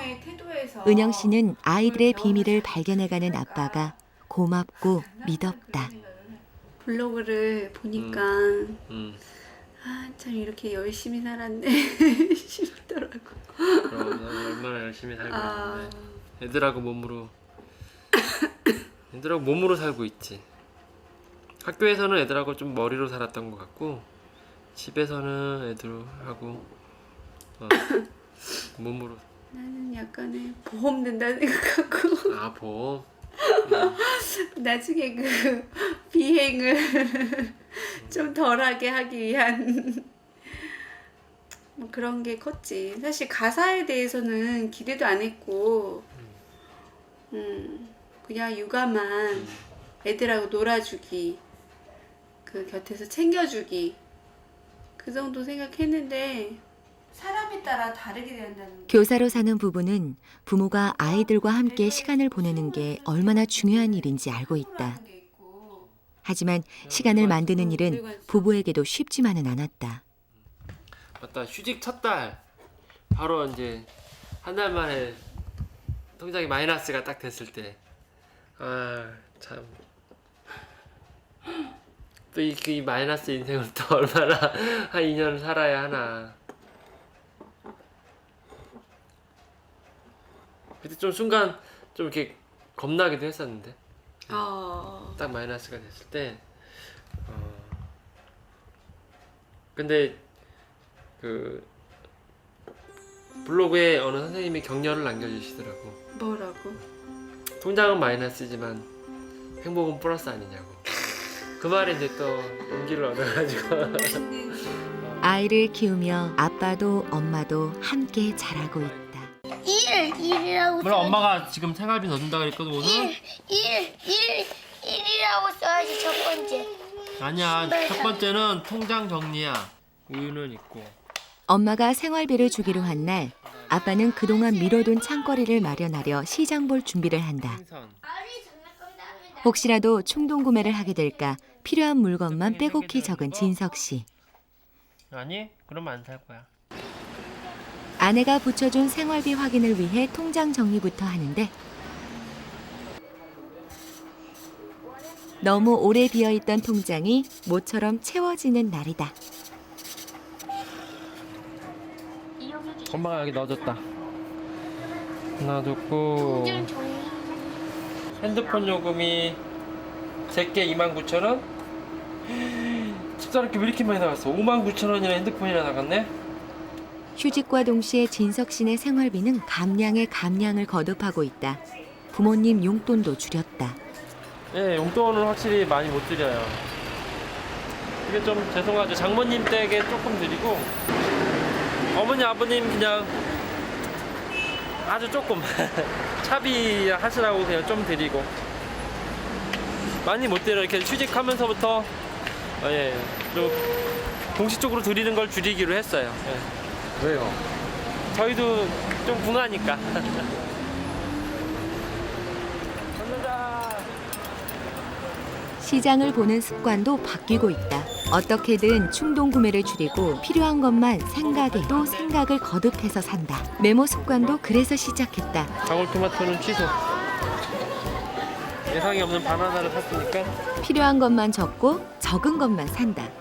부모의 태도에서 은영 씨는 아이들의 비밀을 발견해가는 아빠가 고맙고 미덥다. 블로그를 보니까 음. 아 참 이렇게 열심히 살았네 싶더라고. 그럼 난 얼마나 열심히 살고 아 있는데 애들하고 몸으로 애들하고 몸으로 살고 있지. 학교에서는 애들하고 좀 머리로 살았던 것 같고 집에서는 애들하고 어, 몸으로 나는 약간의 보험 된다 생각하고. 아 보험? 나중에 그 비행을 좀 덜하게 하기 위한 뭐 그런 게 컸지. 사실 가사에 대해서는 기대도 안 했고, 음. 그냥 육아만 애들하고 놀아주기, 그 곁에서 챙겨주기 그 정도 생각했는데 사람에 따라 다르게 된다는 게 교사로 사는 부부는 부모가 아이들과 함께 시간을 보내는 게 얼마나 중요한 일인지 알고 있다. 게 있고, 하지만 시간을 만드는 일은 부부에게도 쉽지만은 않았다. 맞다. 휴직 첫 달. 바로 이제 한 달 만에 통장에 마이너스가 딱 됐을 때아참. 또이그이 마이너스 인생을 또 얼마나 한 2년 살아야 하나 그때 좀 순간 좀 이렇게 겁나기도 했었는데. 어, 딱 마이너스가 됐을 때 어, 근데 그 블로그에 어느 선생님이 격려를 남겨주시더라고. 뭐라고? 통장은 마이너스지만 행복은 플러스 아니냐고. 그 말에 이제 또 용기를 얻어가지고. 아이를 키우며 아빠도 엄마도 함께 자라고 있다. 1, 1이라고 물론 엄마가 지금 생활비 넣어준다 그랬거든 오늘? 1, 1, 1, 1이라고 써야지 첫 번째. 아니야 첫 번째는 통장 정리야. 우유는 있고. 엄마가 생활비를 주기로 한 날 아빠는 그동안 미뤄둔 창거리를 마련하려 시장 볼 준비를 한다. 생선. 혹시라도 충동 구매를 하게 될까 필요한 물건만 빼곡히 적은 진석 씨. 아니 그러면 안살 거야 아내가 붙여준 생활비 확인을 위해 통장 정리부터 하는데 너무 오래 비어있던 통장이 모처럼 채워지는 날이다. 엄마가 여기 넣어줬다 넣어줬고. 핸드폰 요금이 제게 29,000원? 집사람께 왜 이렇게 많이 나갔어? 59,000원이나 핸드폰이나 나갔네? 휴직과 동시에 진석 씨네 생활비는 감량에 감량을 거듭하고 있다. 부모님 용돈도 줄였다. 예, 용돈을 확실히 많이 못 드려요. 이게 좀 죄송하죠. 장모님 댁에 조금 드리고 어머니 아버님 그냥 아주 조금 차비 하시라고 그냥 좀 드리고 많이 못 드려 이렇게 휴직하면서부터 어, 예, 좀 공식적으로 드리는 걸 줄이기로 했어요. 예. 왜요? 저희도 좀. 감사합니다. 시장을 보는 습관도 바뀌고 있다. 어떻게든 충동 구매를 줄이고 필요한 것만 생각에 또 생각을 거듭해서 산다. 메모 습관도 그래서 시작했다. 방울토마토는 취소. 예상이 없는 바나나를 샀으니까 필요한 것만 적고 적은 것만 산다.